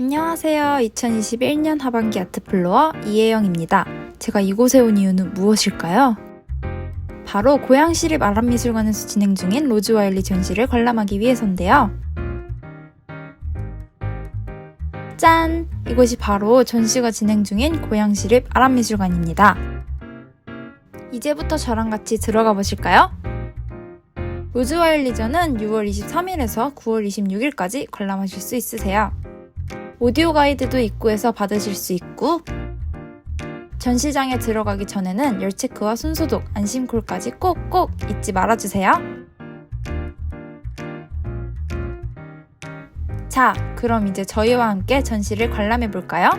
안녕하세요. 2021년 하반기 아트플로어 이혜영입니다. 제가 이곳에 온 이유는 무엇일까요? 바로 고양시립 아람미술관에서 진행 중인 로즈 와일리 전시를 관람하기 위해서인데요. 짠! 이곳이 바로 전시가 진행 중인 고양시립 아람미술관입니다. 이제부터 저랑 같이 들어가 보실까요? 로즈와일리전은 6월 23일에서 9월 26일까지 관람하실 수 있으세요. 오디오 가이드도 입구에서 받으실 수 있고 전시장에 들어가기 전에는 열 체크와 손소독, 안심콜까지 꼭꼭 잊지 말아주세요. 자, 그럼 이제 저희와 함께 전시를 관람해 볼까요?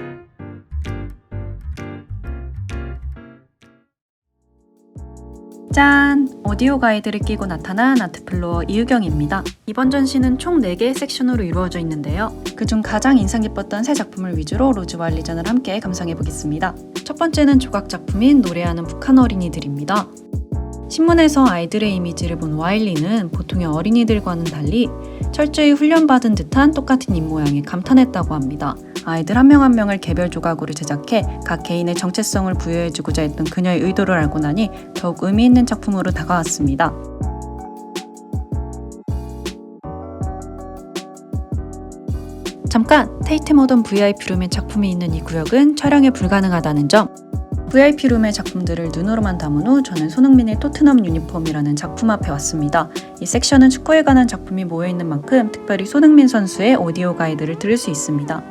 짠! 오디오 가이드를 끼고 나타난 아트플로어 이유경입니다. 이번 전시는 총 4개의 섹션으로 이루어져 있는데요. 그중 가장 인상 깊었던 세 작품을 위주로 로즈와 리전을 함께 감상해 보겠습니다. 첫 번째는 조각 작품인 노래하는 북한 어린이들입니다. 신문에서 아이들의 이미지를 본 와일리는 보통의 어린이들과는 달리 철저히 훈련받은 듯한 똑같은 입 모양에 감탄했다고 합니다. 아이들 한 명 한 명을 개별 조각으로 제작해 각 개인의 정체성을 부여해주고자 했던 그녀의 의도를 알고 나니 더욱 의미 있는 작품으로 다가왔습니다. 잠깐! 테이트 모던 VIP룸의 작품이 있는 이 구역은 촬영이 불가능하다는 점 VIP룸의 작품들을 눈으로만 담은 후 저는 손흥민의 토트넘 유니폼이라는 작품 앞에 왔습니다. 이 섹션은 축구에 관한 작품이 모여있는 만큼 특별히 손흥민 선수의 오디오 가이드를 들을 수 있습니다.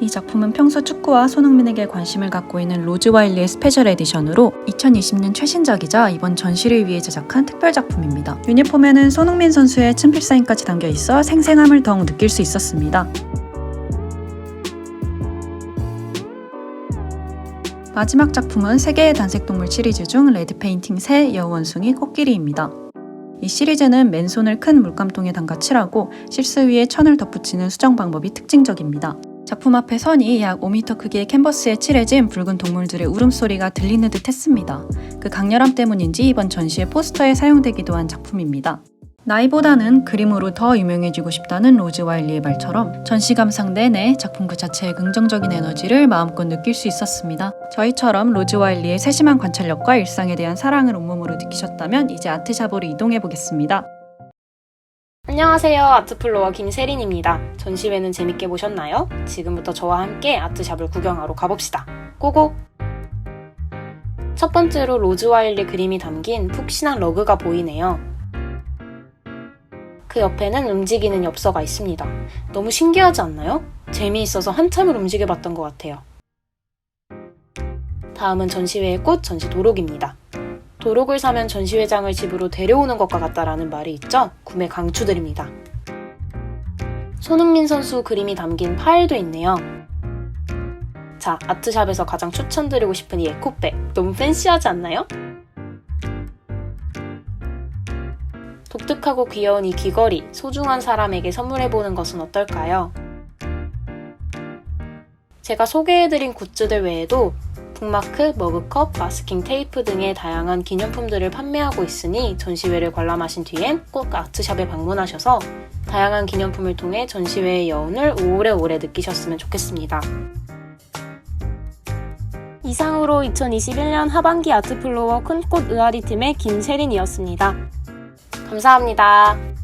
이 작품은 평소 축구와 손흥민에게 관심을 갖고 있는 로즈 와일리의 스페셜 에디션으로 2020년 최신작이자 이번 전시를 위해 제작한 특별 작품입니다. 유니폼에는 손흥민 선수의 친필 사인까지 담겨 있어 생생함을 더욱 느낄 수 있었습니다. 마지막 작품은 세계의 단색동물 시리즈 중 레드 페인팅 새 여우원숭이 코끼리입니다. 이 시리즈는 맨손을 큰 물감통에 담가 칠하고 실스 위에 천을 덧붙이는 수정 방법이 특징적입니다. 작품 앞에 선이 약 5m 크기의 캔버스에 칠해진 붉은 동물들의 울음소리가 들리는 듯 했습니다. 그 강렬함 때문인지 이번 전시의 포스터에 사용되기도 한 작품입니다. 나이보다는 그림으로 더 유명해지고 싶다는 로즈 와일리의 말처럼 전시 감상 내내 작품 그 자체의 긍정적인 에너지를 마음껏 느낄 수 있었습니다. 저희처럼 로즈 와일리의 세심한 관찰력과 일상에 대한 사랑을 온몸으로 느끼셨다면 이제 아트샵으로 이동해 보겠습니다. 안녕하세요. 아트플로어 김세린입니다. 전시회는 재밌게 보셨나요? 지금부터 저와 함께 아트샵을 구경하러 가봅시다. 고고! 첫 번째로 로즈 와일리 그림이 담긴 푹신한 러그가 보이네요. 그 옆에는 움직이는 엽서가 있습니다. 너무 신기하지 않나요? 재미있어서 한참을 움직여봤던 것 같아요. 다음은 전시회의 꽃 전시 도록입니다. 도록을 사면 전시회장을 집으로 데려오는 것과 같다라는 말이 있죠? 구매 강추드립니다. 손흥민 선수 그림이 담긴 파일도 있네요. 자, 아트샵에서 가장 추천드리고 싶은 이 에코백. 너무 팬시하지 않나요? 독특하고 귀여운 이 귀걸이, 소중한 사람에게 선물해보는 것은 어떨까요? 제가 소개해드린 굿즈들 외에도 북마크, 머그컵, 마스킹 테이프 등의 다양한 기념품들을 판매하고 있으니 전시회를 관람하신 뒤엔 꼭 아트샵에 방문하셔서 다양한 기념품을 통해 전시회의 여운을 오래오래 느끼셨으면 좋겠습니다. 이상으로 2021년 하반기 아트플로어 큰꽃 의아리 팀의 김세린이었습니다. 감사합니다.